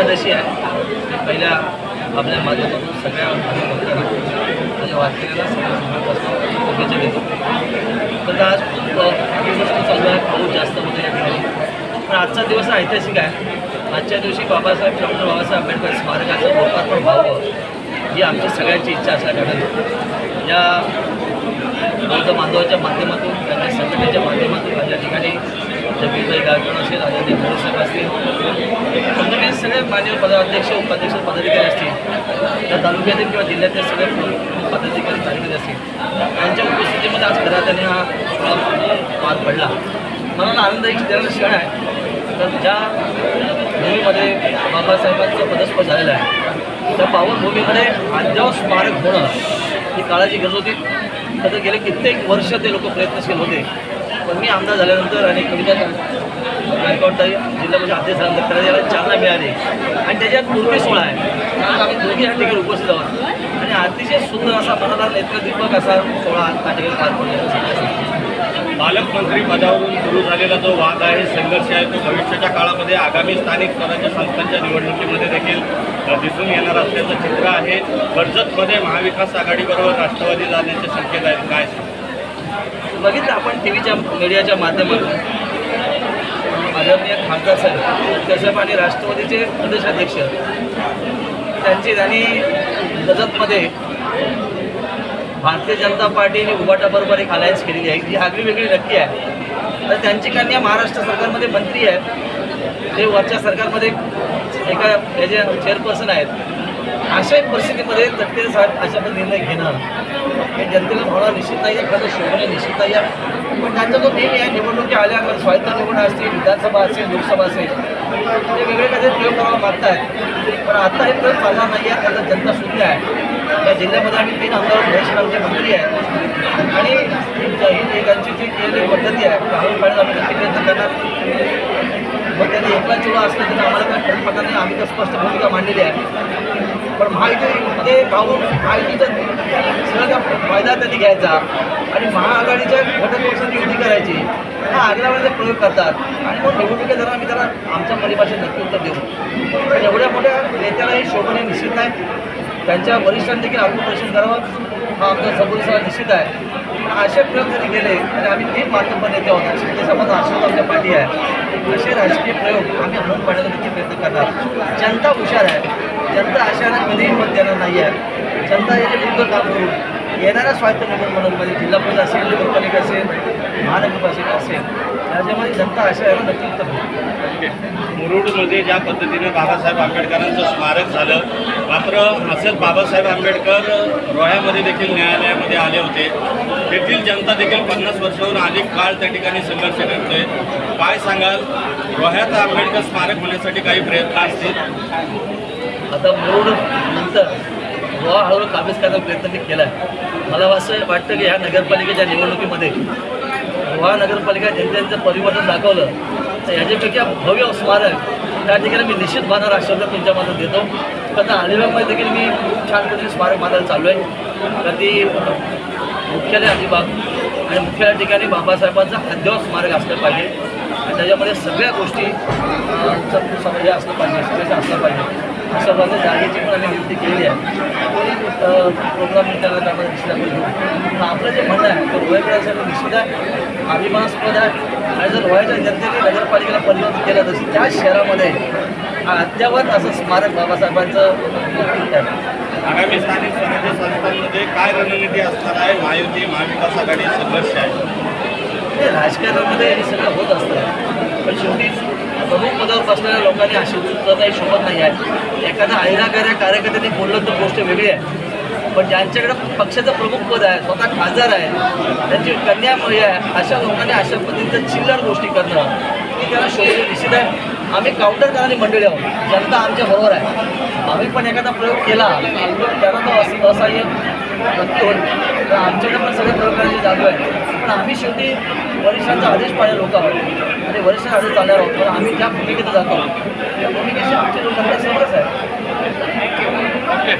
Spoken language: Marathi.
एकादशी आहे. पहिल्या आपल्या माध्यमातून सगळ्या भक्तांना माझ्या वाचलेल्या सगळ्या तर आज खूप चालू आहे पाऊस जास्त होते या ठिकाणी. पण आजचा दिवस ऐतिहासिक आहे. आजच्या दिवशी बाबासाहेब डॉक्टर बाबासाहेब आंबेडकर स्मारकाचं लोकार्पण व्हावं ही आमची सगळ्यांची इच्छा असल्याकारणाने या बौद्ध बांधवाच्या माध्यमातून त्यांच्या संघटनेच्या माध्यमातून त्या या ठिकाणी जगदीशभाई गायकवाड असेल आदित्य भोरसाहेब असतील. म्हणजे संघटनेचे सगळे मान्य पदाध्यक्ष उपाध्यक्ष पदाधिकारी असतील. त्या तालुक्यातील किंवा जिल्ह्यातील सगळे प्रमुख पदाधिकारी कार्यकर्ते असतील. त्यांच्या उपस्थितीमध्ये आज खऱ्या त्यांनी हा सोहळा पार पडला मला आनंद एक देणारा क्षण आहे. तर ज्या भूमीमध्ये बाबासाहेबांचं पदस्पर झालेलं आहे त्या पावनभूमीमध्ये अद्याप स्मारक होणं ही काळाची गरज होती. तर गेले कित्येक वर्ष ते लोक प्रयत्नशील होते. पण मी आमदार झाल्यानंतर आणि कविता जिल्हा परिषद अध्यक्ष झाल्यानंतर याला चालना मिळाली. आणि त्याच्यात पूर्वी सोहळा आहे. कारण आम्ही दोघी या ठिकाणी उपस्थित आहोत. आणि अतिशय सुंदर असा मनाला नेत्रदीपक असा सोहळा त्या ठिकाणी पार पडला पालकमंत्री पदावरून सुरू झालेला जो वाद आहे संघर्ष आहे तो भविष्याच्या काळामध्ये आगामी स्थानिक स्वराज्य संस्थांच्या निवडणुकीमध्ये देखील दिसून येणार असल्याचं चित्र आहे. कर्जतमध्ये महाविकास आघाडीबरोबर राष्ट्रवादी जाण्याचे संकेत आहेत काय बघितलं आपण टी व्हीच्या मीडियाच्या माध्यमातून. आदरणीय खासदार साहेब कश्यप आणि राष्ट्रवादीचे प्रदेशाध्यक्ष त्यांची त्यांनी गजतमध्ये भारतीय जनता पार्टी आणि उबाटाबरोबर एक अलायन्स केलेली आहे. ही आगळी वेगळी नक्की आहे. तर त्यांची कन्या महाराष्ट्र सरकारमध्ये मंत्री आहे ते वरच्या सरकारमध्ये एका याचे चेअरपर्सन आहेत. अशा परिस्थितीमध्ये तटकरे साहेब अशा पण निर्णय घेणं हे जनतेला भावना निश्चित नाही आहे खरं शोभणे निश्चित नाही आहे. पण त्यांचा जो नेहमी आहे निवडणुकी आल्यावर स्वायत्त निवडणं असतील विधानसभा असेल लोकसभा असेल ते वेगळे काहीतरी प्रयोग करायला मागतात पण आता हे प्रयोग चालणार नाही आहे आता जनता शून्य आहे. या जिल्ह्यामध्ये आम्ही तीन आमदार महेश आमचे मंत्री आहेत. आणि ही जी त्यांची जी केलेली पद्धती आहे राहुल पाटील आम्ही नक्की प्रयत्न करणार. मग त्यांनी एकला चुळा असलं तरी आम्हाला काही फरक पडला नाही आम्ही तर स्पष्ट भूमिका मांडलेली आहे. पण महायुतीमध्ये भाऊन महायुतीचा सगळ्याचा फायदा त्यांनी घ्यायचा. आणि महाआघाडीच्या घटक पक्षांची युती करायची. हा आगल्यामध्ये प्रयोग करतात. आणि मग निवडणुकीत जरा आम्ही त्याला आमच्या परिभाषेत नक्की उत्तर देऊ. पण एवढ्या मोठ्या नेत्याला हे शोभणे निश्चित नाही त्यांच्या वरिष्ठांनी देखील आत्मपरीक्षण करावं. हा आमचा सगळं निश्चित आहे. पण असे प्रयोग जरी केले तरी आम्ही तीन माध्यम नेते आहोत शिंदे समाज आश्रम आमच्या पाठी आहे. असे राजकीय प्रयोग आम्ही आणून पाडण्याचा प्रयत्न करतात जनता हुशार आहे. जनता अशाला कधीही मत देणार नाही आहे. जनता याच्या विरुद्ध काम करून येणाऱ्या स्वायत्त निवडणुकीमध्ये म्हणजे जिल्हा परिषद असेल नगरपालिका असेल महानगरपालिका असेल त्याच्यामध्ये जनता अशा याला नक्की उत्तर मुरुडमध्ये ज्या पद्धतीने बाबासाहेब आंबेडकरांचं स्मारक झालं मात्र असंच बाबासाहेब आंबेडकर रोह्यामध्ये देखील न्यायालयामध्ये आले होते. तेथील जनता देखील पन्नास वर्षाहून अधिक काळ त्या ठिकाणी संघर्ष करतोय. काय सांगाल? रोह्यात आंबेडकर स्मारक होण्यासाठी काही प्रयत्न असतील? आता मूळ नंतर गोवा हळूहळू काबीज करण्याचा प्रयत्न मी केला आहे मला असं वाटतं की ह्या नगरपालिकेच्या निवडणुकीमध्ये गोवा नगरपालिका जनतेचं परिवर्तन दाखवलं तर ह्याच्यापैकी भव्य स्मारक त्या ठिकाणी मी निश्चित बांधणार हा शब्द तुमच्या मनात देतो. आता अलिबागमध्ये देखील मी खूप छान पद्धतीने स्मारक बांधायला चालू आहे. तर ती मुख्यालय अलिबाग आणि मुख्य ठिकाणी बाबासाहेबांचा अद्याप स्मारक असलं पाहिजे. आणि त्याच्यामध्ये सगळ्या गोष्टी अं, हे असलं पाहिजे सगळ्याचं असलं पाहिजे. प्रकारे जागेची पण आम्ही नियुक्ती केलेली आहे. तोही प्रोग्राम त्याला त्यामध्ये निश्चित आपण आपलं जे म्हणणं आहे ते रोहेकरांसाठी निश्चित आहे. अभिमानास्पद आहे. आणि जर रोह्याच्या जनतेने नगरपालिकेला परिवर्तन केलं तर त्या शहरामध्ये अद्यावत असं स्मारक बाबासाहेबांचं आगामी स्थानिक स्वराज्य संस्थांमध्ये काय रणनीती असणार आहे? महायुती महाविकास आघाडी संघर्ष आहे. हे राजकारणामध्ये हे सगळं होत असतं. पण शेवटी प्रमुख पदावर बसणाऱ्या लोकांनी अशी उत्तर काही शोभत नाही आहे. एखादा ऐरागाऱ्या कार्यकर्त्यांनी बोललं तर गोष्ट वेगळी आहे. पण ज्यांच्याकडे पक्षाचं प्रमुख पद आहे स्वतः खासदार आहे त्यांची कन्या आहे अशा लोकांनी अशा पद्धतीचं चिल्लर गोष्टी करणं ही त्यांना शोधणे निश्चित आहे. आम्ही काउंटर करणारी मंडळी आहोत. जनता आमच्या बरोबर आहे. आम्ही पण एखादा प्रयोग केला त्यांना तो असं असहाय्य नक्की तर आमच्याकडे पण सगळ्या प्रयोग करण्याची आहे. पण आम्ही शेवटी वरिष्ठांचा आदेश पाळले लोक आहोत. आणि वरिष्ठांचा आदेश चालणार आहोत. पण आम्ही ज्या भूमिकेत जातो त्या भूमिकेशी आमची लोकांना समज आहे.